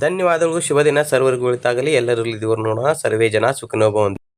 ಧನ್ಯವಾದಗಳು ಶುಭ ದಿನ ಸರ್ವರ್ಗಳಿತಾಗಲಿ ಎಲ್ಲರಲ್ಲಿ ಎಲ್ಲರಲ್ಲಿ ನೋಡೋಣ. ಸರ್ವೇ ಜನ ಸುಖನೋಭವಂತು